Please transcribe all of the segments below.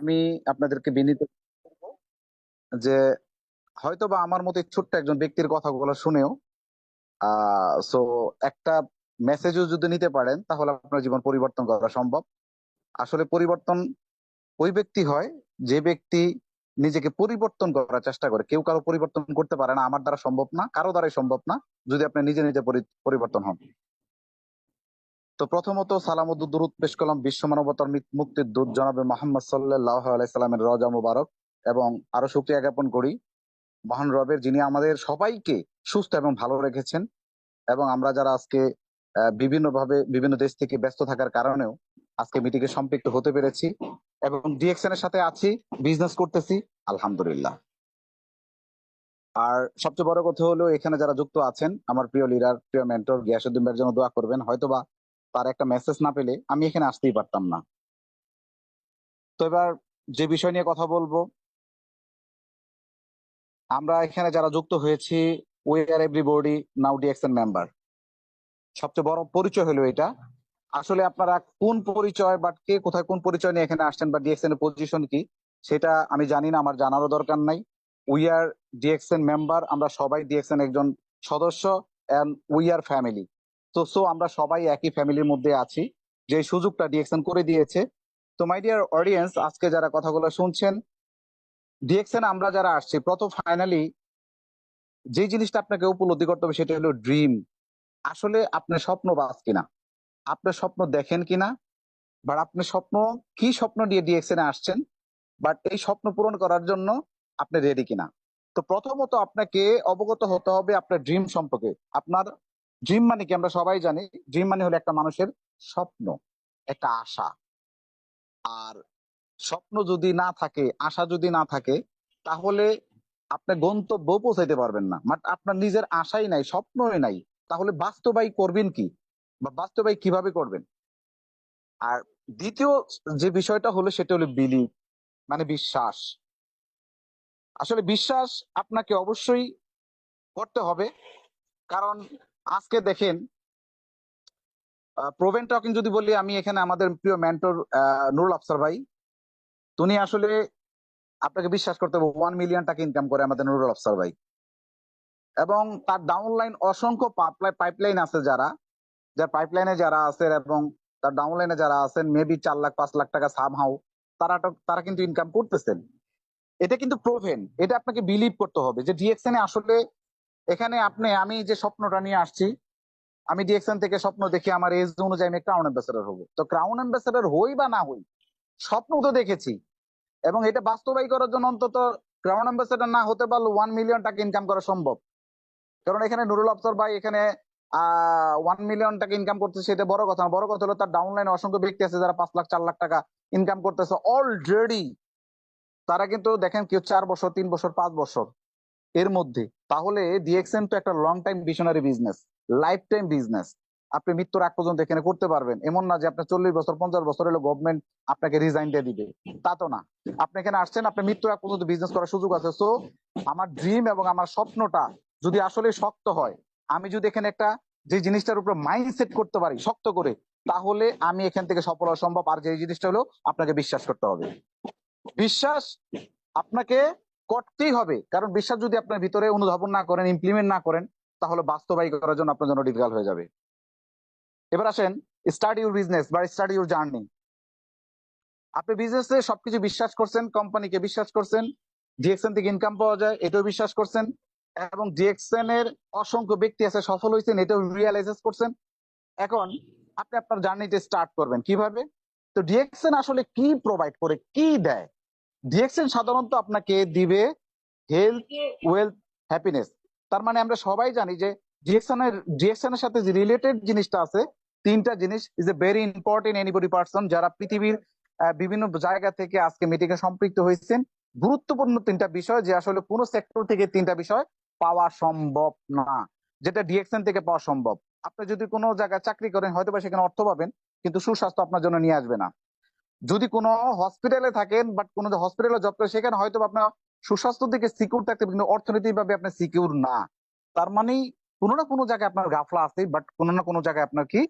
আমি আপনাদেরকে বিনীত যে হয়তো বা আমার মতো ছোট্ট একজন ব্যক্তির কথাগুলো শুনেও সো একটা মেসেজও যদি নিতে পারেন, তাহলে আপনার জীবন পরিবর্তন করা সম্ভব। আসলে পরিবর্তন, ওই ব্যক্তি হয় যে ব্যক্তি নিজেকে পরিবর্তন করার চেষ্টা করে। কেউ কারও পরিবর্তন করতে পারে না, আমার দ্বারা সম্ভব না, কারও দ্বারাই সম্ভব না, যদি আপনি নিজে নিজে পরিবর্তন হন। তো প্রথমত সালামুদ্দু দুরুদ পেশ করলাম বিশ্ব মানবতার মুক্তির দূত জনাবে মোহাম্মদ সাল্লাহ আলাইসাল্লামের রজা মুবারক এবং আরও শুক্রিয়া জ্ঞাপন করি মহান রবের যিনি আমাদের সবাইকে সুস্থ এবং ভালো রেখেছেন এবং আমরা যারা আজকে বিভিন্নভাবে বিভিন্ন দেশ থেকে ব্যস্ত থাকার কারণেও আজকে মিটিং এ সম্পৃক্ত হতে পেরেছি এবং ডিএক্সএন সাথে আছি বিজনেস করতেছি, আলহামদুলিল্লাহ। আর সবচেয়ে বড় কথা হলো, এখানে যারা যুক্ত আছেন, আমার প্রিয় লিডার প্রিয় মেন্টর গিয়াসুদ্দিন ভাইয়ের জন্য দোয়া করবেন। হয়তোবা তার একটা মেসেজ না পেলে আমি এখানে আসতেই পারতাম না। তো এবার যে বিষয় নিয়ে কথা বলব, আমরা এখানে যারা যুক্ত হয়েছি we are every everybody now DXN member সবচেয়ে বড় পরিচয় হলো এটা। আসলে আপনারা কোন পরিচয় বা কে কোথায় কোন পরিচয় নিয়ে এখানে আসছেন বা ডিএক্সএন এর পজিশন কি, সেটা আমি জানি না, আমার জানারও দরকার নাই। উই আর ডিএক্সএন মেম্বার আমরা সবাই ডিএক্সএন একজন সদস্য এন্ড উই আর ফ্যামিলি তো সো আমরা সবাই একই ফ্যামিলির মধ্যে আছি। যে সুযোগটা ডিএক্সএন করে দিয়েছে। তো মাই ডিয়ার অডিয়েন্স আজকে যারা কথাগুলো শুনছেন ডিএক্সএন আমরা যারা আসছি, প্রথম ফাইনালি যে জিনিসটা আপনাকে উপলব্ধি করতে হবে সেটা হলো ড্রিম আসলে আপনার স্বপ্ন বাস কিনা? আপনার স্বপ্ন দেখেন কিনা? বাট আপনি স্বপ্ন, কি স্বপ্ন নিয়ে ডিএক্সএন আসছেন? বাট এই স্বপ্ন পূরণ করার জন্য আপনি রেডি কিনা? তো, প্রথমত আপনাকে অবগত হতে হবে আপনার ড্রিম সম্পর্কে। আপনার ড্রিম মানে কি? আমরা সবাই জানি ড্রিম মানে হলো একটা মানুষের স্বপ্ন, একটা আশা। আর স্বপ্ন যদি না থাকে, আশা যদি না থাকে, তাহলে আপনি গন্তব্য পৌঁছাইতে পারবেন না। বাট আপনার নিজের আশাই নাই, স্বপ্নই নাই। তাহলে বাস্তবাই করবেন কি? বা বাস্তবাই কীভাবে করবেন? আর দ্বিতীয় যে বিষয়টা হলো সেটা হলো বিলিভ মানে বিশ্বাস। আসলে বিশ্বাস আপনাকে অবশ্যই করতে হবে। কারণ আজকে দেখেন প্রোভেন টকিং যদি বলি, আমি এখানে আমাদের প্রিয় মেন্টর নুরুল আফসার ভাই। তুমি আসলে আপনাকে বিশ্বাস করতে হবে ওয়ান মিলিয়ন টাকা ইনকাম করে আমাদের নুরুল আফসার ভাই। এবং তার ডাউনলাইন অসংখ্য পাইপলাইন আছে যারা, যার পাইপলাইনে যারা আছে এবং তার ডাউনলাইনে যারা আছেন মেবি চার লাখ, পাঁচ লাখ টাকা সাম হাউ তারা তারা কিন্তু ইনকাম করতেছেন। এটা কিন্তু প্রোভেন এটা আপনাকে বিলিভ করতে হবে যে ডিএক্সএন আসলে এখানে আপনি, আমি যে স্বপ্নটা নিয়ে আসছি, আমি ডিএক্সএন থেকে স্বপ্ন দেখি, আমার এজ অনুযায়ী আমি ক্রাউন অ্যাম্বাসেডার হব। তো ক্রাউন অ্যাম্বাসেডার হই বা না হই, স্বপ্ন তো দেখেছি। এবং এটা বাস্তবায়ী করার জন্য অন্তত ক্রাউন অ্যাম্বাসেডার না হতে পারলে ওয়ান মিলিয়ন টাকা ইনকাম করা সম্ভব। কারণ এখানে নুরুল আফসর ভাই এখানে ওয়ান মিলিয়ন টাকা ইনকাম করতেছে, সেটা বড় কথা বড় কথা হলো তার ডাউনলাইনে অসংখ্য ব্যক্তি আছে যারা পাঁচ লাখ, চার লাখ টাকা ইনকাম করতেছে অলরেডি তারা কিন্তু দেখেন কেউ চার বছর, তিন বছর, পাঁচ বছর। এর মধ্যে। তাহলে ডিএক্সএন তো একটা long time visionary business lifetime business আপনি মৃত্যুর আগ পর্যন্ত এখানে করতে পারবেন। এমন না যে আপনার চল্লিশ বছর, পঞ্চাশ বছর হলো গভর্নমেন্ট আপনাকে রিজাইন দিয়ে দিবে। তা তো না। আপনি এখানে আসছেন আপনি মৃত্যুর আগ পর্যন্ত বিজনেস করার সুযোগ আছে। সো আমার ড্রিম এবং আমার স্বপ্নটা যদি আসলে শক্ত হয়, আমি যদি এখানে একটা যে জিনিসটার উপর মাইন্ডসেট করতে পারি, শক্ত করে, তাহলে আমি এখান থেকে সফল হওয়া সম্ভব। আর যে জিনিসটা হলো, আপনাকে বিশ্বাস করতে হবে। বিশ্বাস আপনাকে করতেই হবে। কারণ বিশ্বাস যদি আপনার ভিতরে অনুধাবন না করেন ইমপ্লিমেন্ট না করেন, তাহলে বাস্তবায়ী করার জন্য আপনার জন্য ডিফিকাল্ট হয়ে যাবে। এবার আসেন স্টার্ট ইউর বিজনেস বা স্টার্ট ইউর জার্নি আপনি বিজনেসে সবকিছু বিশ্বাস করছেন কোম্পানিকে বিশ্বাস করছেন ডিএক্সএন থেকে ইনকাম পাওয়া যায়, এটাও বিশ্বাস করছেন, এবং ডিএক্সএন এর অসংখ্য ব্যক্তি আছে, সফল হয়েছেন, এটাও রিয়েলাইজ করছেন। এখন আপনি আপনার জার্নিটা স্টার্ট করবেন। কীভাবে? তো ডিএক্সএন আসলে কি প্রোভাইড করে, কি দেয়? ডিএক্সএন সাধারণত আপনাকে দিবে হেলথ ওয়েলথ হ্যাপিনেস তার মানে আমরা সবাই জানি যে ডিএক্সএন এর সাথে যে রিলেটেড জিনিসটা আছে, তিনটা জিনিস is a very important anybody person যারা পৃথিবীর বিভিন্ন জায়গা থেকে আজকে মিটিং এ সম্পৃক্ত হয়েছেন। গুরুত্বপূর্ণ তিনটা বিষয় যে আসলে কোন সেক্টর থেকে তিনটা বিষয় পাওয়া সম্ভব না, যেটা ডিএক্সএন থেকে পাওয়া সম্ভব। আপনি যদি কোনো জায়গায় চাকরি করেন হয়তো বা সেখানে অর্থ পাবেন, কিন্তু সুস্বাস্থ্য আপনার জন্য নিয়ে আসবে না। যদি কোনো হসপিটালে থাকেন বাট কোনো হসপিটালে জব করে, সেখানে হয়তো আপনার সুস্বাস্থ্য দিকে সিকিউর থাকতে কিন্তু অর্থনৈতিক ভাবে আপনি সিকিউর না। তার মানে কোনো না কোনো জায়গায় আপনার গাফলা আছে বাট কোনো না কোনো জায়গায় আপনার কি?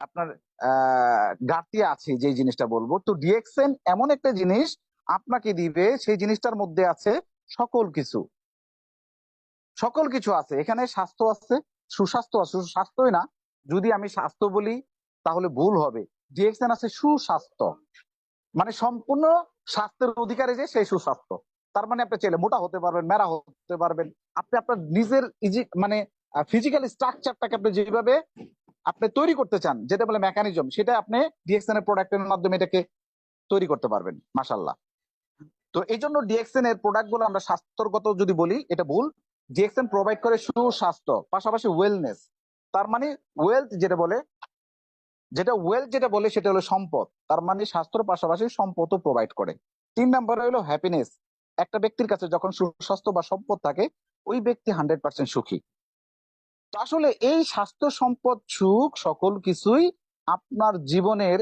আপনার, আহ, ঘাটতি আছে যে জিনিসটা বলব। তো ডিএক্সএন এমন একটা জিনিস আপনাকে দিবে, সেই জিনিসটার মধ্যে আছে সকল কিছু। সকল কিছু আছে। এখানে স্বাস্থ্য আছে, সুস্বাস্থ্য আছে। স্বাস্থ্যই না, যদি আমি স্বাস্থ্য বলি, তাহলে ভুল হবে। ডিএক্সএন আছে সুস্বাস্থ্য। মানে সম্পূর্ণ স্বাস্থ্যের অধিকারে যে সেই সুস্বাস্থ্য। তার মানে আপনি চাইলে মোটা হতে পারবেন মেরা হতে পারবেন। আপনি আপনার নিজের মানে ফিজিক্যাল স্ট্রাকচারটাকে আপনি যেভাবে আপনি তৈরি করতে চান, যেটা বলে মেকানিজম সেটা আপনি ডিএক্সএন এর প্রোডাক্টের মাধ্যমে এটাকে তৈরি করতে পারবেন মাসাল্লাহ তো এই জন্য ডিএক্সএন এর প্রোডাক্টগুলো আমরা স্বাস্থ্যগত যদি বলি, এটা ভুল। ডিএক্সএন প্রোভাইড করে সুস্বাস্থ্য, পাশাপাশি ওয়েলনেস তার মানে ওয়েলথ যেটা বলে যেটা ওয়েলথ যেটা বলে সেটা হলো সম্পদ। তার মানে স্বাস্থ্যর পাশাপাশি সম্পদও প্রোভাইড করে। তিন নম্বরে হলো হ্যাপিনেস একটা ব্যক্তির কাছে যখন সুস্বাস্থ্য বা সম্পদ থাকে, ওই ব্যক্তি হান্ড্রেড পার্সেন্ট সুখী। তো আসলে এই স্বাস্থ্য, সম্পদ, সুখ সকল কিছুই আপনার জীবনের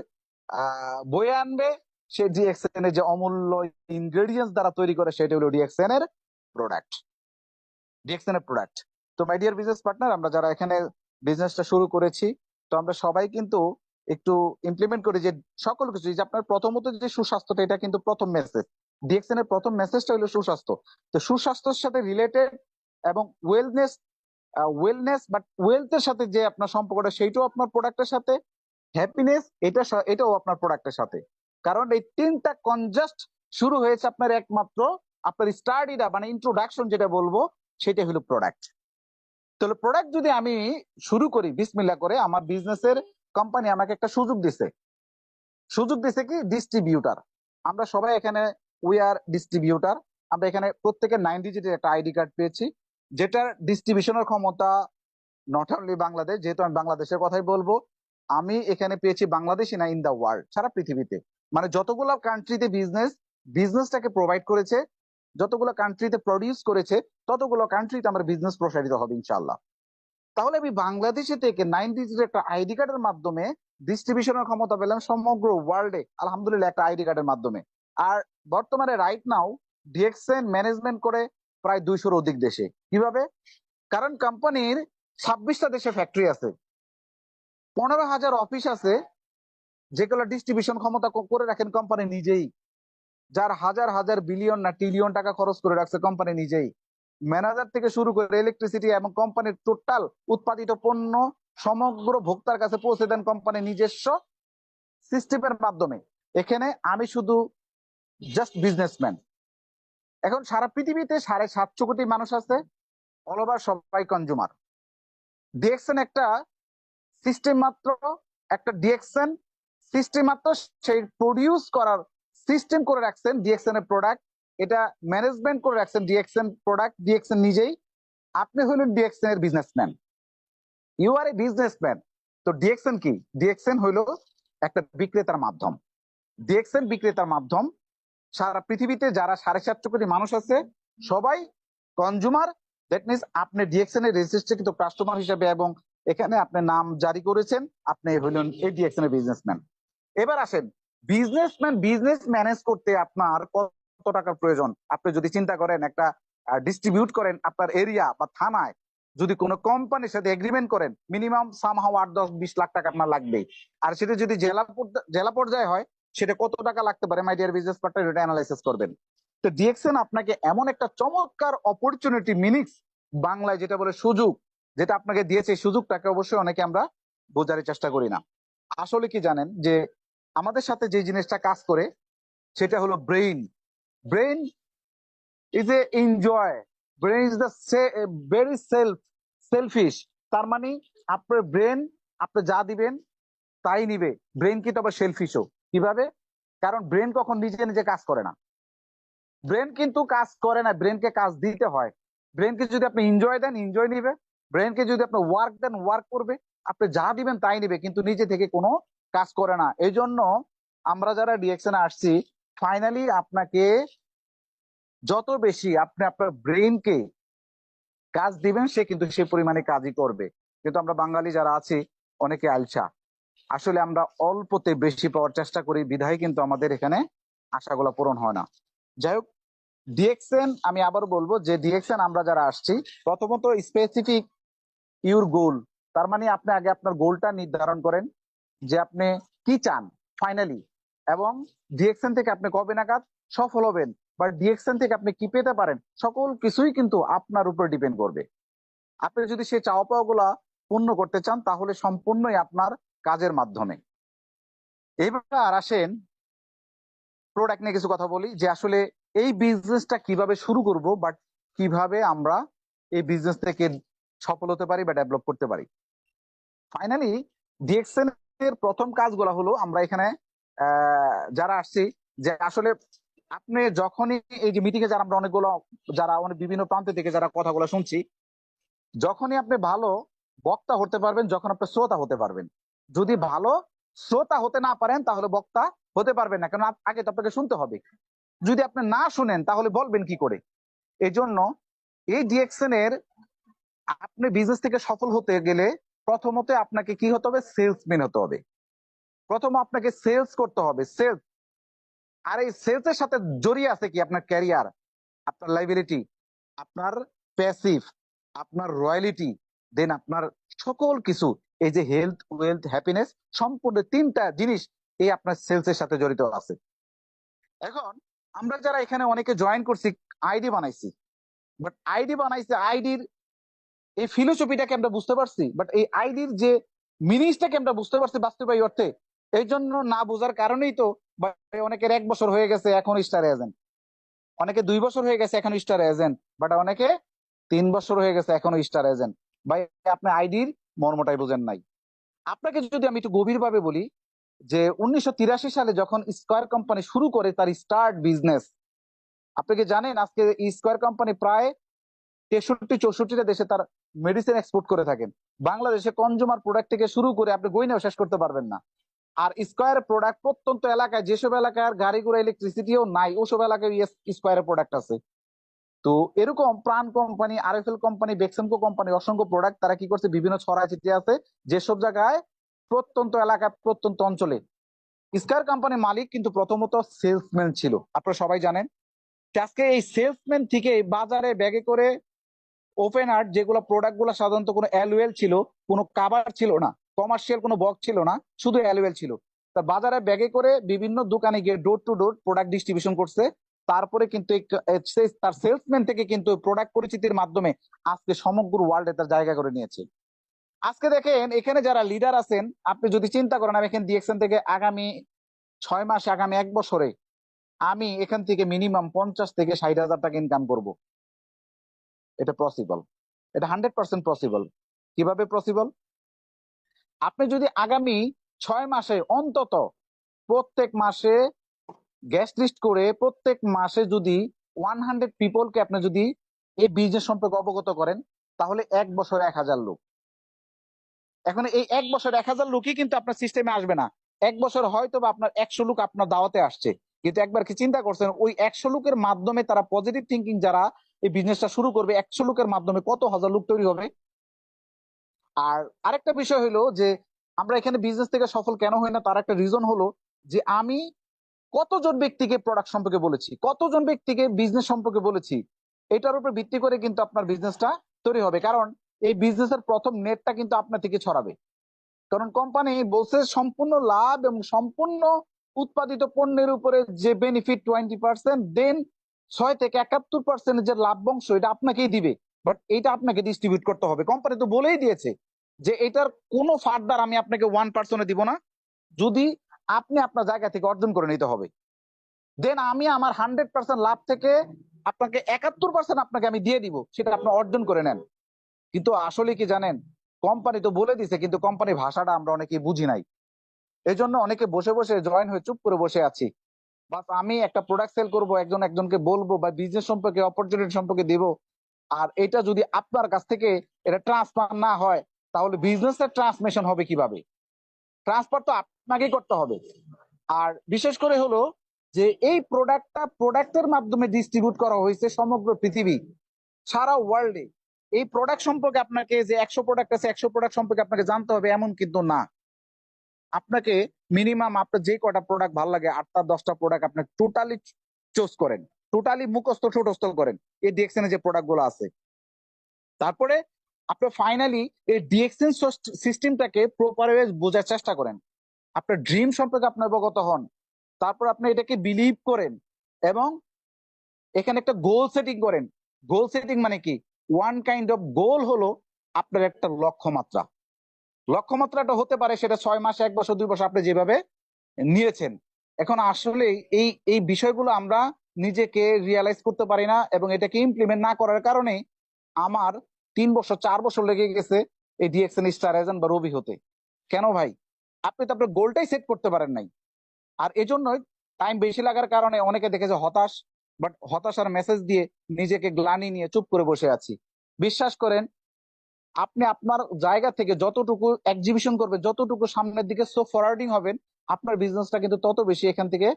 বয়ে আনবে। সে ডিএক্সএন এর যে অমূল্য ইনগ্রেডিয়েন্টস দ্বারা তৈরি করে, সেটা হলো ডিএক্সএন এর প্রোডাক্ট ডিএক্সএন এর প্রোডাক্ট তো মাই ডিয়ার বিজনেস পার্টনার আমরা যারা এখানে বিজনেসটা শুরু করেছি তো আমরা সবাই কিন্তু একটু ইমপ্লিমেন্ট করি যে সকল কিছু যে আপনার প্রথমত যে সুস্বাস্থ্যটা, এটা কিন্তু প্রথম মেসেজ ডিএক্সএন এর প্রথম মেসেজটা হলো সুস্বাস্থ্য। তো সুস্বাস্থ্যের সাথে রিলেটেড এবং ওয়েলনেস ওয়েলনেস বাট ওয়েলথের সাথে যে আপনার সম্পর্কটা, সেইটাও আপনার প্রোডাক্টের সাথে হ্যাপিনেস এটা এটাও আপনার প্রোডাক্টের সাথে। কারণ এই তিনটা কনজাস্ট শুরু হয়েছে আপনার একমাত্র, আপনার স্টাডিটা মানে ইন্ট্রোডাকশন যেটা বলব সেটা হলো প্রোডাক্ট তাহলে প্রোডাক্ট যদি আমি শুরু করি বিসমিল্লা করে, আমার বিজনেসের কোম্পানি আমাকে একটা সুযোগ দিছে। সুযোগ দিছে কি? ডিস্ট্রিবিউটার আমরা সবাই এখানে উই আর ডিস্ট্রিবিউটার আমরা এখানে প্রত্যেকে নাইন ডিজিটের একটা আইডি কার্ড পেয়েছি, যেটার ডিস্ট্রিবিউশনের ক্ষমতা নট অনলি বাংলাদেশ, যেহেতু আমি বাংলাদেশের কথাই বলব, আমি এখানে পেয়েছি বাংলাদেশি না ইন দা ওয়ার্ল্ড সারা পৃথিবীতে। মানে যতগুলো কান্ট্রিতে বিজনেস বিজনেসটাকে প্রোভাইড করেছে যতগুলো কান্ট্রিতে প্রডিউস করেছে, ততগুলো কান্ট্রিতে আমার বিজনেস প্রসারিত হবে ইনশাল্লাহ তাহলে আমি বাংলাদেশে থেকে নাইন ডিজিটের একটা আইডি কার্ডের মাধ্যমে ডিস্ট্রিবিউশনের ক্ষমতা পেলাম সমগ্র ওয়ার্ল্ডে আলহামদুলিল্লাহ একটা আইডি কার্ডের মাধ্যমে। আর বর্তমানে রাইট নাও ডিএক্সএন ম্যানেজমেন্ট করে প্রায় দুইশোর অধিক দেশে। কীভাবে? কারণ কোম্পানির ছাব্বিশটা দেশে ফ্যাক্টরি আছে। পনেরো হাজার অফিস আছে, যেগুলো ডিস্ট্রিবিউশন ক্ষমতা করে রাখেন কোম্পানি নিজেই। যার হাজার হাজার বিলিয়ন না ট্রিলিয়ন টাকা খরচ করে রাখছে কোম্পানি নিজেই। ম্যানেজার থেকে শুরু করে ইলেকট্রিসিটি এবং কোম্পানির টোটাল উৎপাদিত পণ্য সমগ্র ভোক্তার কাছে পৌঁছে দেন কোম্পানির নিজস্ব সিস্টেমের মাধ্যমে। এখানে আমি শুধু জাস্ট বিজনেসম্যান এখন সারা পৃথিবীতে সাড়ে সাতশো কোটি মানুষ আছে অল সবাই কনজুমার ডিএক্সএন একটা সিস্টেম মাত্র, একটা ডিএক্সএন সিস্টেম মাত্র, সেই প্রডিউস করার সিস্টেম করে রাখছেন ডিএক্সএন এর প্রোডাক্ট এটা ম্যানেজমেন্ট করে রাখছেন ডিএক্সএন প্রোডাক্ট ডিএক্সএন নিজেই। আপনি হলেন ডিএক্সএন এর businessman you are a businessman তো ডিএক্সএন কি? ডিএক্সএন হইল একটা বিক্রেতার মাধ্যম। ডিএক্সএন বিক্রেতার মাধ্যম, সারা পৃথিবীতে যারা সাড়ে সাতশো কোটি মানুষ আছে, সবাই কনজুমার দ্যাট মিনস আপনি ডিএক্সএন এর রেজিস্ট্রিকৃত কাস্টমার হিসেবে এবং এখানে আপনি নাম জারি করেছেন, আপনি হলেন এই ডিএক্সএন এর বিজনেসম্যান এবার আসেন বিজনেসম্যান বিজনেস ম্যানেজ করতে আপনার কত টাকার প্রয়োজন? আপনি যদি চিন্তা করেন একটা ডিস্ট্রিবিউট করেন আপনার এরিয়া বা থানায়, যদি কোনো কোম্পানির সাথে এগ্রিমেন্ট করেন মিনিমাম সামহাও আট, দশ, বিশ লাখ টাকা আপনার লাগবেই। আর সেটা যদি জেলা জেলা পর্যায়ে হয়, সেটা কত টাকা লাগতে পারে? মাই ডিয়ার বিজনেস পার্টনার এটা অ্যানালাইসিস করবেন। তো ডিএক্সএন আপনাকে এমন একটা চমৎকার অপরচুনিটি মিনিক্স বাংলায় যেটা বলে সুযোগ, যেটা আপনাকে দিয়েছে সুযোগটাকে অবশ্যই অনেকে আমরা বোঝার চেষ্টা করি না। আসলে কি জানেন? যে আমাদের সাথে যে জিনিসটা কাজ করে, সেটা হলো brain brain is a enjoy brain is the very self selfish তার মানে আপনার ব্রেন আপনি যা দিবেন, তাই নিবে। ব্রেন কিন্তু আবার সেলফিশও কীভাবে? কারণ ব্রেন কখন নিজে নিজে কাজ করে না। ব্রেন কিন্তু কাজ করে না ব্রেনকে কাজ দিতে হয়। ব্রেনকে যদি আপনি এনজয় দেন এনজয় নিবে। ব্রেনকে যদি আপনি ওয়ার্ক দেন ওয়ার্ক করবে। আপনি যা দিবেন, তাই নিবে। কিন্তু নিজে থেকে কোনো কাজ করে না। এই জন্য আমরা যারা ডিএকশনে আসছি ফাইনালি আপনাকে যত বেশি আপনি আপনার ব্রেনকে কাজ দিবেন, সে কিন্তু সে পরিমাণে কাজই করবে। কিন্তু আমরা বাঙালি যারা আছি, অনেকে আলসা। আসলে আমরা অল্পতে বেশি পাওয়ার চেষ্টা করি, বিধায় কিন্তু আমাদের এখানে আশাগুলো পূরণ হয় না। যাই হোক ডিএক্সএন আমি আবার বলব যে ডিএক্সএন আমরা যারা আসছি, প্রথমত স্পেসিফিক ইউর গোল তার মানে আপনি আগে আপনার গোলটা নির্ধারণ করেন যে আপনি কি চান ফাইনালি এবং ডিএক্সএন থেকে আপনি কবে নাগাদ সফল হবেন, বা ডিএক্সএন থেকে আপনি কি পেতে পারেন, সকল কিছুই কিন্তু আপনার উপর ডিপেন্ড করবে। আপনি যদি সেই চাওয়া পাওয়া পূর্ণ করতে চান, তাহলে সম্পূর্ণই আপনার কাজের মাধ্যমে। এইবার আসেন প্রোডাক্ট নিয়ে কিছু কথা বলি, যে আসলে এই বিজনেসটা কীভাবে শুরু করব বাট কীভাবে আমরা এই বিজনেস থেকে সফল হতে পারি বা ডেভেলপ করতে পারি। ফাইনালি ডিএক্সএন এর প্রথম কাজগুলো হলো আমরা এখানে যারা আসছি, যে আসলে আপনি যখনই এই যে মিটিং এ যারা আমরা অনেকগুলো, যারা অনেক বিভিন্ন প্রান্ত থেকে যারা কথাগুলো শুনছি, যখনই আপনি ভালো বক্তা হতে পারবেন, যখন আপনি শ্রোতা হতে পারবেন। যদি ভালো শ্রোতা হতে না পারেন, তাহলে বক্তা হতে পারবেন না। কারণ আগে তো আপনাকে শুনতে হবে। যদি আপনি না শুনেন, তাহলে বলবেন কি করে? এই জন্য এই ডিএক্সএন এর আপনি বিজনেস থেকে সফল হতে গেলে প্রথমত আপনাকে কি হতে হবে? সেলসম্যান হতে হবে। প্রথম আপনাকে সেলস করতে হবে। সেলস আর এই সেলস এর সাথে জড়িয়ে আছে কি? আপনার ক্যারিয়ার আপনার লাইবিলিটি আপনার প্যাসিভ আপনার রয়্যালিটি দেন আপনার সকল কিছু, এই যে হেলথ ওয়েলথ হ্যাপিনেস সম্পূর্ণ তিনটা জিনিস এই আপনার সেলস এর সাথে জড়িত আছে। এখন আমরা যারা এখানে অনেকে জয়েন করছি আইডি বানাইছি। বাট আইডি বানাইছে আইডির এই ফিলোসফিটাকে আমরা বুঝতে পারছি বাট এই আইডির যে মিনিংসটাকে আমরা বুঝতে পারছি বাস্তবায়ী অর্থে, এই জন্য না বোঝার কারণেই তো অনেকের এক বছর হয়ে গেছে এখন স্টার এজেন্ট অনেকে দুই বছর হয়ে গেছে এখন স্টার এজেন্ট বাট অনেকে তিন বছর হয়ে গেছে এখনও স্টার এজেন্ট ভাই, আপনি আইডির মর্মটাই বোঝেন নাই। আপনাকে যদি আমি একটু গভীরভাবে বলি, যে উনিশশো তিরাশি সালে যখন স্কোয়ার কোম্পানি শুরু করে তার স্টার্ট বিজনেস আপনি কি জানেন আজকে স্কোয়ার কোম্পানি প্রায় তেষট্টি, চৌষট্টিটা দেশে তার মেডিসিন এক্সপোর্ট করে থাকেন। বাংলাদেশে কনজুমার প্রোডাক্ট থেকে শুরু করে আপনি গইনাও শেষ করতে পারবেন না। আর স্কয়ার প্রোডাক্ট প্রত্যন্ত এলাকায় যেসব এলাকার গাড়ি ঘোড়া ইলেকট্রিসিটিও নাই, ওসব এলাকায় স্কয়ারের প্রোডাক্ট আছে। তো এরকম Pran company RFL company Beximco company অসংখ্য প্রোডাক্ট তারা কি করছে? বিভিন্ন ছড়ায় ছিটিয়ে আছে। যেসব জায়গায় প্রত্যন্ত এলাকায় প্রত্যন্ত অঞ্চলে। স্কয়ার কোম্পানির মালিক কিন্তু প্রথমত সেলসম্যান ছিল। আপনারা সবাই জানেন। আজকে এই সেলসম্যান থেকে বাজারে ব্যাগে করে ওপেন আর্ট যেগুলো প্রোডাক্টগুলো সাধারণত কোনো অ্যালুয়েল ছিল, কোনো কাভার ছিল না কমার্শিয়াল কোনো বক্স ছিল না, শুধু অ্যালুয়েল ছিল। তা বাজারে ব্যাগে করে বিভিন্ন দোকানে গিয়ে door to door product distribution করছে। তারপরে কিন্তু তার সেলসম্যান থেকে কিন্তু প্রোডাক্ট পরিচিতির মাধ্যমে আজকে সমগ্র ওয়ার্ল্ডে তার জায়গা করে নিয়েছে। আজকে দেখেন, এখানে যারা লিডার আছেন, আপনি যদি চিন্তা করেন, আমি এখানে ডিএক্সএন থেকে আগামী ছয় মাস, আগামী এক বছরে আমি এখান থেকে মিনিমাম পঞ্চাশ থেকে ষাট হাজার টাকা ইনকাম করব। এটা পসিবল এটা হান্ড্রেড পার্সেন্ট পসিবল কীভাবে পসিবল আপনি যদি আগামী ছয় মাসে অন্তত প্রত্যেক মাসে গ্যাস লিস্ট করে প্রত্যেক মাসে যদি ওয়ান হান্ড্রেড পিপলকে আপনি যদি এই বিজনেস সম্পর্কে অবগত করেন, তাহলে এক বছর এক হাজার লোক। এখন এই এক বছর এক হাজার লোকই কিন্তু আপনার সিস্টেমে আসবে না। এক বছর হয়তো বা আপনার একশো লোক আপনার দাওয়াতে আসছে। কিন্তু একবার কি চিন্তা করছেন, ওই একশো লোকের মাধ্যমে তারা পজিটিভ থিঙ্কিং যারা এই বিজনেসটা শুরু করবে একশো লোকের মাধ্যমে, কত হাজার লোক তৈরি হবে? আর আরেকটা বিষয় হলো যে, আমরা এখানে বিজনেস থেকে সফল কেন হয় না, তার একটা রিজন হলো যে, আমি কতজন ব্যক্তিকে প্রোডাক্ট সম্পর্কে বলেছি, কতজন ব্যক্তিকে বিজনেস সম্পর্কে বলেছি, এটার উপর ভিত্তি করে কিন্তু আপনার বিজনেসটা তৈরি হবে। কারণ এই বিজনেসের প্রথম নেটটা কিন্তু আপনার থেকে ছড়াবে। কারণ কোম্পানি বলছে সম্পূর্ণ লাভ এবং সম্পূর্ণ উৎপাদিত পণ্যের উপরে যে বেনিফিট টোয়েন্টি পার্সেন্ট দেন ছয় থেকে একাত্তর পার্সেন্ট যে লাভ্যাংশ এটা আপনাকেই দিবে। বাট এটা আপনাকে ডিস্ট্রিবিউট করতে হবে। কোম্পানি তো বলেই দিয়েছে যে এটার কোনো ফার্দার আমি আপনাকে ওয়ান পার্সেন্টে দিব না। যদি আপনি আপনার জায়গা থেকে অর্জন করে নিতে হবে। দেন আমি আমার হান্ড্রেড পার্সেন্ট লাভ থেকে আপনাকে একাত্তর পার্সেন্ট আপনাকে আমি দিয়ে দিব, সেটা আপনি অর্জন করে নেন। কিন্তু আসলে কি জানেন? কোম্পানি তো বলে দিছে, কিন্তু কোম্পানির ভাষাটা আমরা অনেকে বুঝি নাই। এই জন্য অনেকে বসে বসে জয়েন হয়ে চুপ করে বসে আছি। বাস আমি একটা প্রোডাক্ট সেল করব, একজন একজনকে বলব বা বিজনেস সম্পর্কে অপরচুনিটি সম্পর্কে দিব। আর এটা যদি আপনার কাছ থেকে এটা ট্রান্সফার না হয়, তাহলে বিজনেসের ট্রান্সমিশন হবে কীভাবে? ট্রান্সফার তো আপনাকেই করতে হবে। আর বিশেষ করে হলো যে এই প্রোডাক্টটা প্রোডাক্টের মাধ্যমে ডিস্ট্রিবিউট করা হয়েছে সমগ্র পৃথিবী, সারা ওয়ার্ল্ডে এই প্রোডাক্ট সম্পর্কে আপনাকে যে একশো প্রোডাক্ট আছে, একশো প্রোডাক্ট সম্পর্কে আপনাকে জানতে হবে, এমন কিন্তু না। আপনাকে মিনিমাম আপনার যে কটা প্রোডাক্ট ভালো লাগে, আটটা, দশটা প্রোডাক্ট আপনি টোটালি চুজ করেন। টোটালি মুখস্থ ঠোঁটস্থ করেন এই ডিএক্সএন যে প্রোডাক্টগুলো আছে। তারপরে আপনি ফাইনালি এই ডিএক্সএন সিস্টেমটাকে প্রপার বোঝার চেষ্টা করেন। আপনার ড্রিম সম্পর্কে আপনি অবগত হন। তারপর আপনি এটাকে বিলিভ করেন এবং এখানে একটা গোল সেটিং করেন। গোল সেটিং মানে কি? ওয়ান কাইন্ড অফ গোল হলো আপনার একটা লক্ষ্যমাত্রা। লক্ষ্যমাত্রাটা হতে পারে সেটা ছয় মাস, এক বছর, দুই বছর আপনি যেভাবে নিয়েছেন। এখন আসলে এই এই বিষয়গুলো আমরা নিজেকে রিয়ালাইজ করতে পারি না এবং এটাকে ইমপ্লিমেন্ট না করার কারণে আমার তিন বছর, চার বছর লেগে গেছে এই ডিএক্সএন স্টার এজেন্ট বা রবি হতে। কেন ভাই? আপনি তো আপনার গোলটাই সেট করতে পারেন নাই। আর এজন্যই টাইম বেশি লাগার কারণে অনেকে দেখেছে হতাশ বাট হতাশার মেসেজ দিয়ে নিজেকে গ্লানি নিয়ে চুপ করে বসে আছি। বিশ্বাস করেন আপনি আপনার জায়গা থেকে যতটুকু এক্সিবিশন করবে, যতটুকু সামনের দিকে সো ফরওয়ার্ডিং হবেন, আপনার বিজনেসটা কিন্তু তত বেশি এখান থেকে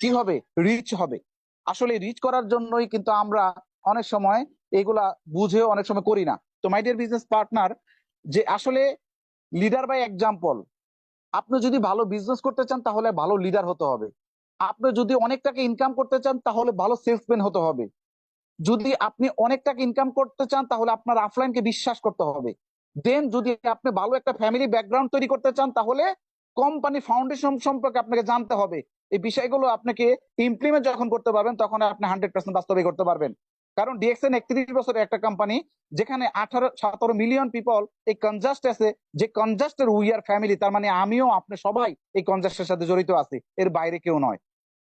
কি হবে? রিচ হবে। আসলে রিচ করার জন্যই কিন্তু আমরা অনেক সময় এগুলা বুঝেও অনেক সময় করি না। তো মাই ডিয়ার বিজনেস পার্টনার যে আসলে লিডার বাই এক্সাম্পল আপনি যদি ভালো বিজনেস করতে চান তাহলে ভালো লিডার হতে হবে। আপনি যদি অনেক টাকা ইনকাম করতে চান তাহলে ভালো সেলসম্যান হতে হবে। যদি আপনি অনেক টাকা ইনকাম করতে চান, তাহলে আপনার আফলাইনকে বিশ্বাস করতে হবে। দেন যদি আপনি ভালো একটা ফ্যামিলি ব্যাকগ্রাউন্ড তৈরি করতে চান, তাহলে কোম্পানি ফাউন্ডেশন সম্পর্কে আপনাকে জানতে হবে। এই বিষয়গুলো আপনাকে ইমপ্লিমেন্ট যখন করতে পারবেন, তখন আপনি হান্ড্রেড পার্সেন্ট বাস্তবে করতে পারবেন। কারণ ডিএক্সএন একত্রিশ বছরের একটা কোম্পানি যেখানে আঠারো, সতেরো মিলিয়ন পিপল এই কনজাস্ট আছে। যে কনজাস্টের উইয়ার ফ্যামিলি তার মানে আমিও, আপনি সবাই এই কনজাস্টের সাথে জড়িত আছি। এর বাইরে কেউ নয়।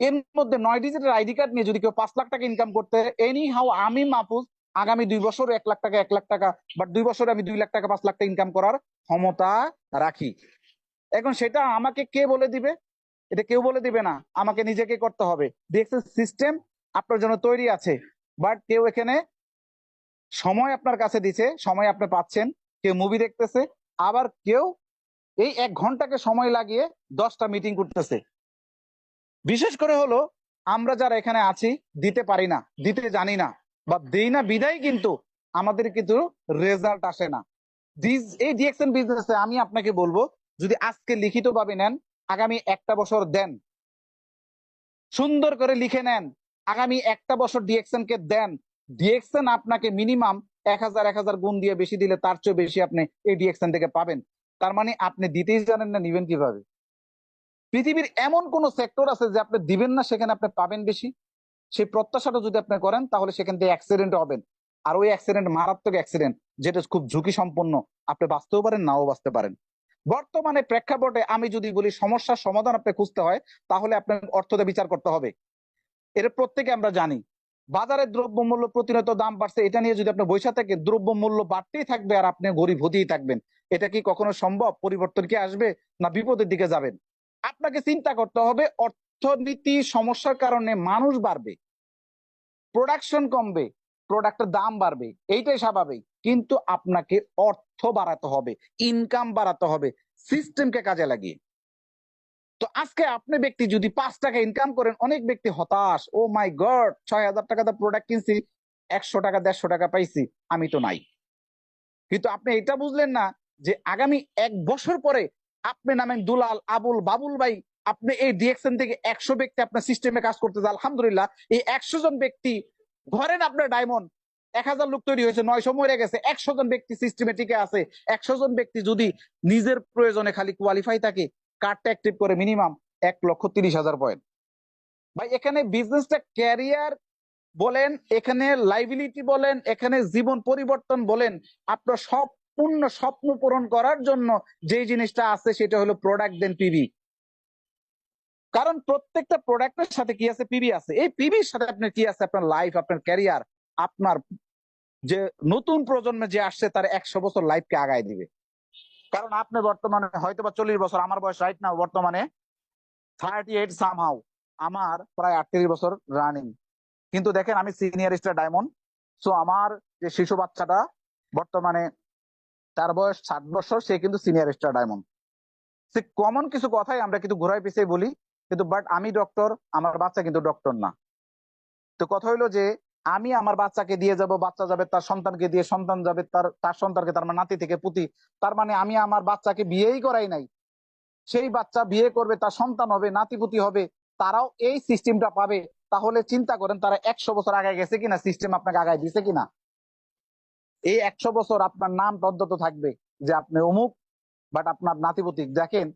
এর মধ্যে নয় ডিজিটের আইডি কার্ড নিয়ে যদি কেউ পাঁচ লাখ টাকা ইনকাম করতে এনি হাউ আমি মাহফুজ আগামী দুই বছর এক লাখ টাকা, এক লাখ টাকা বাট দুই বছরে আমি দুই লাখ টাকা, পাঁচ লাখ টাকা ইনকাম করার ক্ষমতা রাখি। এখন সেটা আমাকে কে বলে দিবে? এটা কেউ বলে দিবে না, আমাকে নিজেকে করতে হবে। সিস্টেম আপনার জন্য তৈরি আছে বাট কেউ এখানে সময় আপনার কাছে দিছে, সময় আপনি পাচ্ছেন, কেউ মুভি দেখতেছে, আবার কেউ এই এক ঘন্টাকে সময় লাগিয়ে দশটা মিটিং করতেছে। বিশেষ করে হলো, আমরা যারা এখানে আছি, দিতে পারি না, দিতে জানি না, বা দেই না বিদায় কিন্তু আমাদের কিন্তু রেজাল্ট আসে না। এই ডিএক্সএন বিজনেসে আমি আপনাকে বলব, যদি আজকে লিখিত ভাবে নেন, আগামী একটা বছর দেন। সুন্দর করে লিখে নেন, আগামী একটা বছর ডিএক্সএন কে দেন। ডিএক্সএন আপনাকে মিনিমাম এক হাজার এক হাজার গুণ দিয়ে বেশি দিলে তার চেয়ে বেশি আপনি এই ডিএক্সএন থেকে পাবেন। তার মানে আপনি দিতেই জানেন না, নিবেন কীভাবে? পৃথিবীর এমন কোন সেক্টর আছে যে আপনি দিবেন না, সেখানে আপনি পাবেন বেশি? সেই প্রত্যাশাটা যদি আপনি করেন, তাহলে সেখান থেকে অ্যাক্সিডেন্ট হবেন। আর ওই অ্যাক্সিডেন্ট মারাত্মক অ্যাক্সিডেন্ট যেটা খুব ঝুঁকি সম্পন্ন আপনি বাঁচতেও পারেন, নাও বাঁচতে পারেন। বর্তমানে প্রেক্ষাপটে আমি যদি বলি সমস্যার সমাধান আপনি খুঁজতে হয়, তাহলে আপনার অর্থতে বিচার করতে হবে। এর প্রত্যেকে আমরা জানি, বাজারে দ্রব্য মূল্য প্রতিনিয়ত দাম বাড়ছে, এটা নিয়ে যদি আপনি বৈশা থেকে দ্রব্য মূল্য বাড়তেই থাকবে আর আপনি গরিব হতেই থাকবেন। এটা কি কখনো সম্ভব? পরিবর্তন কি আসবে? না বিপদের দিকে যাবেন? আপনাকে চিন্তা করতে হবে, অর্থনীতি সমস্যার কারণে মানুষ বাড়বে প্রোডাকশন কমবে প্রোডাক্টের দাম বাড়বে, এইটাই স্বাভাবিক। কিন্তু আপনাকে অর্থ বাড়াতে হবে ইনকাম বাড়াতে হবে সিস্টেমকে কাজে লাগিয়ে। তো আজকে আপনি ব্যক্তি যদি পাঁচ টাকা ইনকাম করেন, অনেক ব্যক্তি হতাশ, ও মাই গড, ছয় হাজার টাকা প্রোডাক্ট কিনছি, একশো টাকা, দেড়শো টাকা পাইছি, আমি তো নাই। কিন্তু আপনি এটা বুঝলেন না যে আগামী এক বছর পরে আপনি নামেন দুলাল, আবুল, বাবুল ভাই, আপনি এই ডিএক্সএন থেকে একশো ব্যক্তি আপনার সিস্টেমে কাজ করতে আলহামদুলিল্লাহ, এই একশো জন ব্যক্তি, ধরেন আপনার ডায়মন্ড এক হাজার লোক তৈরি হয়েছে, নয়শো মরে গেছে, একশো জন ব্যক্তি সিস্টেমে টিকে আছে, একশো জন ব্যক্তি যদি নিজের প্রয়োজনে খালি কোয়ালিফাই থাকে কার্ডটা অ্যাক্টিভ করে মিনিমাম এক লক্ষ তিরিশ হাজার পয়েন্ট ভাই, এখানে বিজনেসটা ক্যারিয়ার বলেন, এখানে লাইবিলিটি বলেন, এখানে জীবন পরিবর্তন বলেন, আপনার সম্পূর্ণ স্বপ্ন পূরণ করার জন্য যে জিনিসটা আছে সেটা হলো প্রোডাক্ট দেন পিবি কারণ প্রত্যেকটা প্রোডাক্টের সাথে কি আছে? পিবি আছে। এই পিবির সাথে আপনার কি আছে? আপনার লাইফ আপনার ক্যারিয়ার আপনার যে নতুন প্রজন্মে যে আসছে তার একশো বছর লাইফকে আগায় দিবে। কারণ আপনি বর্তমানে হয়তো বা চল্লিশ বছর, আমার বয়স রাইট না বর্তমানে থার্টি এইট সামহাউ আমার প্রায় আটত্রিশ বছর রানিং কিন্তু দেখেন আমি সিনিয়র স্টার ডায়মন্ড সো আমার যে শিশু বাচ্চাটা বর্তমানে তার বয়স ষাট বছর, সে কিন্তু সিনিয়র স্টার ডায়মন্ড সে কমন কিছু কথাই আমরা কিন্তু ঘোরাই পিছিয়ে বলি, কিন্তু বাট আমি ডক্টর আমার বাচ্চা কিন্তু ডক্টর না। তো কথা হইল যে, আমি আমার বাচ্চাকে দিয়ে যাব, বাচ্চা যাবে তার সন্তানকে দিয়ে, সন্তান যাবে তার তার সন্তানকে, তার মানে নাতি থেকে পুতি, তার মানে আমি আমার বাচ্চাকে বিয়েই করাই নাই। সেই বাচ্চা বিয়ে করবে, তার সন্তান হবে নাতিপুতি হবে, তারাও এই সিস্টেমটা পাবে। তাহলে চিন্তা করেন, তারা একশো বছর আগে গেছে কিনা সিস্টেম আপনাকে আগায় দিছে কিনা। এই একশো বছর আপনার নাম তদ্দত থাকবে যে আপনি অমুক বাট আপনার নাতিপুতি, দেখেন,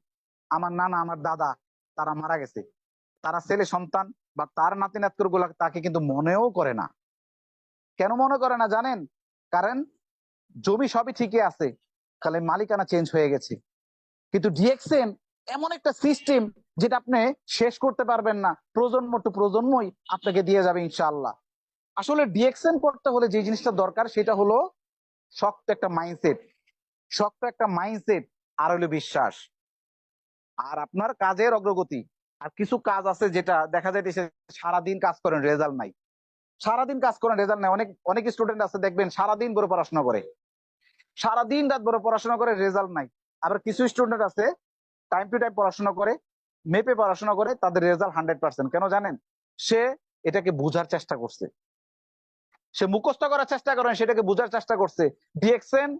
আমার নানা, আমার দাদা, তারা মারা গেছে। তারা ছেলে, সন্তান বা তার নাতি নাতকুরগুলা তাকে কিন্তু মনেও করে না। কেন মনে করে না জানেন? কারণ জমি সবই ঠিকই আছে, খালি মালিকানা চেঞ্জ হয়ে গেছে। কিন্তু ডিএক্সএন এমন একটা সিস্টেম যেটা আপনি শেষ করতে পারবেন না, প্রজন্ম টু প্রজন্মই আপনাকে দিয়ে যাবে ইনশাআল্লাহ। আসলে ডিএক্সএন করতে হলে যে জিনিসটা দরকার, সেটা হলো শক্ত একটা মাইন্ডসেট শক্ত একটা মাইন্ডসেট আর হলো বিশ্বাস। আর আপনার কাজের অগ্রগতি, আর কিছু কাজ আছে যেটা দেখা যাইতেছে সারাদিন কাজ করেন রেজাল্ট নাই। সারাদিন কাজ করেন রেজাল্ট নাই। অনেক অনেক স্টুডেন্ট আছে, দেখবেন সারাদিন বড় পড়াশোনা করে। সারাদিন রাত বড় পড়াশোনা করে রেজাল্ট নাই। আবার কিছু স্টুডেন্ট আছে টাইম টু টাইম পড়াশোনা করে মেপে পড়াশোনা করে, তাদের রেজাল্ট হান্ড্রেড পার্সেন্ট কেন জানেন? সে এটাকে বুঝার চেষ্টা করছে। সে মুখস্থ করার চেষ্টা করেন সেটাকে বুঝার চেষ্টা করছে। ডিএক্সএন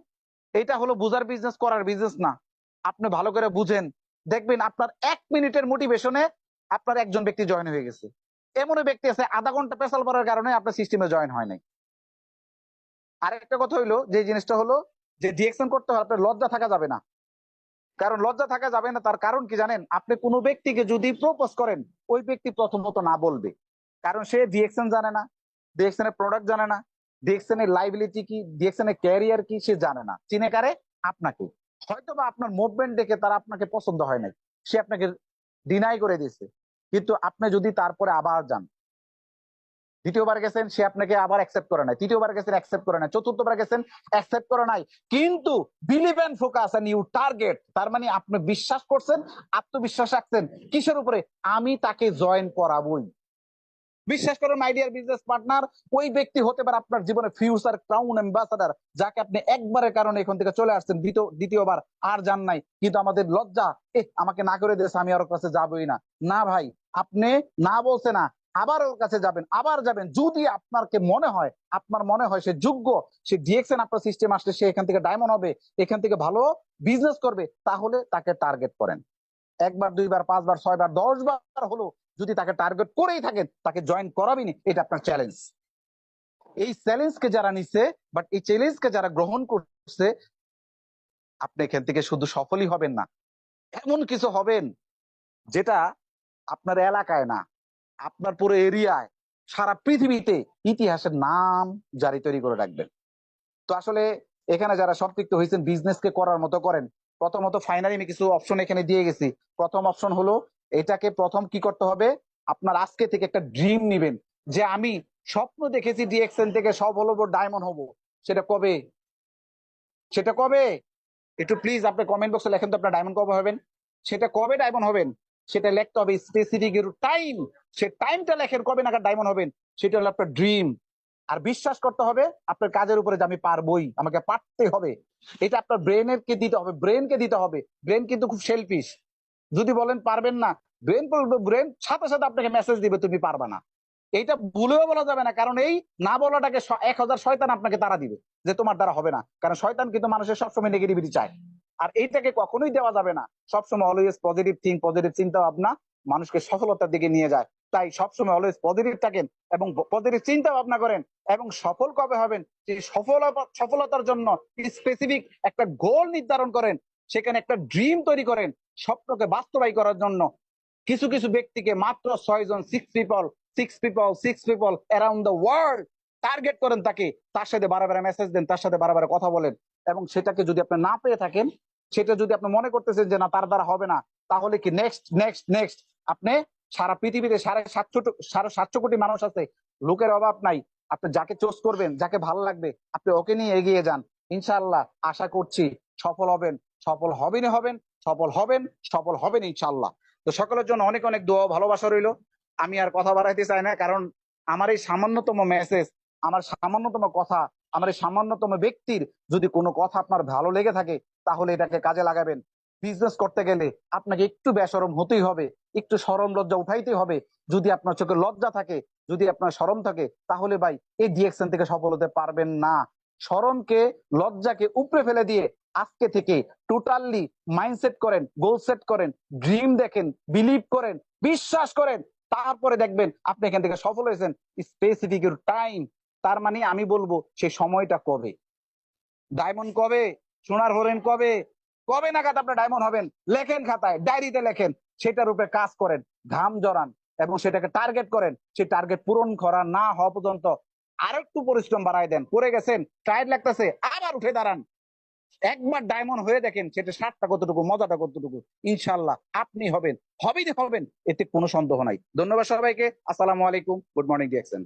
এটা হলো বুঝার বিজনেস করার বিজনেস না। আপনি ভালো করে বুঝেন। দেখবেন আপনার এক মিনিটের মোটিভেশনে আপনার একজন ব্যক্তি জয়েন হয়ে গেছে। এমন ব্যক্তি আছে, আধা ঘণ্টা পেশাল করার কারণে আপনার সিস্টেমে জয়েন হয় নাই। আরেকটা কথা হইল, যে জিনিসটা হলো, যে ডিএকশন করতে হয়, আপনার লজ্জা থাকা যাবে না। কারণ লজ্জা থাকা যাবে না, তার কারণ কি জানেন? আপনি কোনো ব্যক্তিকে যদি প্রপোজ করেন, ওই ব্যক্তি প্রথমত না বলবে। কারণ সে ডিএকশন জানে না। এর প্রোডাক্ট জানে না এর লাইবিলিটি কি এর ক্যারিয়ার কি, সে জানে না। চিনে কারে? আপনাকে। হয়তো বা আপনার মুভমেন্ট দেখে তারা আপনাকে পছন্দ হয় নাই। সে আপনাকে ডিনাই করে দিয়েছে। কিন্তু আপনি যদি তারপরে আবার যান, দ্বিতীয়বার গেছেন, সে আপনাকে আবার অ্যাকসেপ্ট করে নাই। তৃতীয়বার গেছেন অ্যাকসেপ্ট করে নাই। চতুর্থবার গেছেন অ্যাকসেপ্ট করে নাই। কিন্তু believe and focus and you target তার মানে আপনি বিশ্বাস করছেন, আত্মবিশ্বাস রাখছেন, কিসের উপরে? আমি তাকে জয়েন করাবই। বিশ্বাস করেন মাই ডিয়ার বিজনেস পার্টনার ওই ব্যক্তি হতে পারে আপনার জীবনে ফিউচার ক্রাউন অ্যাম্বাসাডার যাকে আপনি একবারের কারণে এখান থেকে চলে আসছেন, দ্বিতীয়, দ্বিতীয়বার আর যান নাই, কিন্তু আমাদের লজ্জা এ আমাকে না করে দিয়েছে, আমি আর কাছে যাবোই না। না ভাই, আপনি না বলছে না, আবার ওর কাছে যাবেন, আবার যাবেন, যদি আপনারকে মনে হয়, আপনার মনে হয় সে যোগ্য, সে ডিএক্সএন আপনার সিস্টেম আসলে সে এখান থেকে ডায়মন্ড হবে, এখান থেকে ভালো বিজনেস করবে, তাহলে তাকে টার্গেট করেন। একবার, দুইবার, পাঁচবার, ছয়বার দশ বার হলো যদি তাকে টার্গেট করেই থাকে, তাকে জয়েন করাবেনি, এটা আপনার চ্যালেঞ্জ এই চ্যালেঞ্জকে যারা নিচ্ছে বাট এই চ্যালেঞ্জকে যারা গ্রহণ করছে, আপনি এখান থেকে শুধু সফলই হবেন না। এমন কিছু হবেন যেটা আপনার এলাকায় না, আপনার পুরো এরিয়ায়, সারা পৃথিবীতে ইতিহাসের নাম জারি তৈরি করে রাখবেন। তো আসলে এখানে যারা সম্পৃক্ত হয়েছেন বিজনেসকে করার মতো করেন, প্রথমত ফাইনালি আমি কিছু অপশন এখানে দিয়ে গেছি। প্রথম অপশন হলো এটাকে প্রথম কি করতে হবে? আপনার আজকে থেকে একটা ড্রিম নিবেন যে আমি স্বপ্ন দেখেছি ডিএক্সএন থেকে সব হলো ডায়মন্ড হব। সেটা কবে? সেটা কবে? একটু প্লিজ আপনি কমেন্ট বক্সে লেখেন তো আপনার ডায়মন্ড কবে হবেন। সেটা কবে ডায়মন্ড হবেন? সেটা লিখতে হবে স্পেসিফিক টাইম সে টাইমটা লেখেন কবে নাগাদ ডায়মন্ড হবেন? সেটা হলো আপনার ড্রিম আর বিশ্বাস করতে হবে, আপনার কাজের উপরে যে আমি পারবই, আমাকে পারতে হবে। এটা আপনার ব্রেনের কে দিতে হবে ব্রেনকে দিতে হবে। ব্রেন কিন্তু খুব সেলফিশ যদি বলেন পারবেন না ব্রেন ব্রেন সাথে সাথে আপনাকে মেসেজ দিবে, তুমি পারবা না। এইটা ভুলেও বলা যাবে না, কারণ এই না বলাটাকে এক হাজার শয়তান আপনাকে তারা দিবে, যে তোমার দ্বারা হবে না। কারণ শয়তান কিন্তু মানুষের সবসময় নেগেটিভিটি চায়। আর এইটাকে কখনোই দেওয়া যাবে না। সবসময় অলওয়েজ পজিটিভ থিঙ্ক পজিটিভ চিন্তা ভাবনা মানুষকে সফলতার দিকে নিয়ে যায়। তাই সবসময় অলওয়েজ পজিটিভ থাকেন এবং পজিটিভ চিন্তা ভাবনা করেন এবং সফল কবে হবেন? সেই সফলতা, সফলতার জন্য স্পেসিফিক একটা গোল নির্ধারণ করেন। সেখানে একটা ড্রিম তৈরি করেন স্বপ্নকে বাস্তবায়ী করার জন্য। কিছু কিছু ব্যক্তিকে মাত্র ছয় জন six people six people six people around the world target করেন তাকে। তার সাথে বারবার মেসেজ দেন, তার সাথে বারবার কথা বলেন এবং সেটাকে যদি আপনি না পেয়ে থাকেন, সেটা যদি আপনি মনে করতেছেন যে না, তার দ্বারা হবে না, তাহলে কি নেক্সট নেক্সট নেক্সট আপনি সারা পৃথিবীতে সাড়ে সাতশো সাড়ে সাতশো কোটি মানুষ আছে। লোকের অভাব নাই। আপনি যাকে চোজ করবেন, যাকে ভালো লাগবে, আপনি ওকে নিয়ে এগিয়ে যান। ইনশাআল্লাহ আশা করছি সফল হবেন। সফল হবেনই হবেন, সফল হবেন সফল হবেন ইনশাআল্লাহ। তো সকলের জন্য অনেক অনেক দোয়া ভালোবাসা রইল। আমি আর কথা বাড়াইতে চাই না, কারণ আমার এই সামান্যতম মেসেজ আমার সামান্যতম কথা, আমার এই সামান্যতম ব্যক্তির যদি কোনো কথা আপনার ভালো লেগে থাকে, তাহলে এটাকে কাজে লাগাবেন। বিজনেস করতে গেলে আপনাকে একটু বেসরম হতেই হবে, একটু সরম লজ্জা উঠাইতে হবে। যদি আপনার চোখে লজ্জা থাকে, যদি আপনার সরম থাকে, তাহলে ভাই এই ডিএকশন থেকে সফল হতে পারবেন না। সরমকে, লজ্জাকে উপরে ফেলে দিয়ে আজকে থেকে টোটালি মাইন্ডসেট করেন গোল সেট করেন ড্রিম দেখেন বিলিভ করেন, বিশ্বাস করেন, তারপরে দেখবেন আপনি এখান থেকে সফল হয়েছেন। স্পেসিফিক টাইম তার মানে আমি বলব সেই সময়টা কবে? ডায়মন্ড কবে? সোনার হরেন কবে? কবে নাগাদ আপনার ডায়মন্ড হবেন? লেখেন খাতায় ডায়েরিতে লেখেন, সেটার উপরে কাজ করেন, ঘাম জড়ান এবং সেটাকে টার্গেট করেন। সেই টার্গেট পূরণ করা না হওয়া পর্যন্ত আর একটু পরিশ্রম বাড়াই দেন। পড়ে গেছেন টায়ার্ড লাগতেছে, আবার উঠে দাঁড়ান। একবার ডায়মন্ড হয়ে দেখেন সেটা স্বাদটা কতটুকু, মজাটা কতটুকু ইনশাল্লাহ আপনি হবেন, হবেই হবেন, এতে কোনো সন্দেহ নাই। ধন্যবাদ সবাইকে, আসসালামু আলাইকুম গুড মর্নিং ডিএক্সেন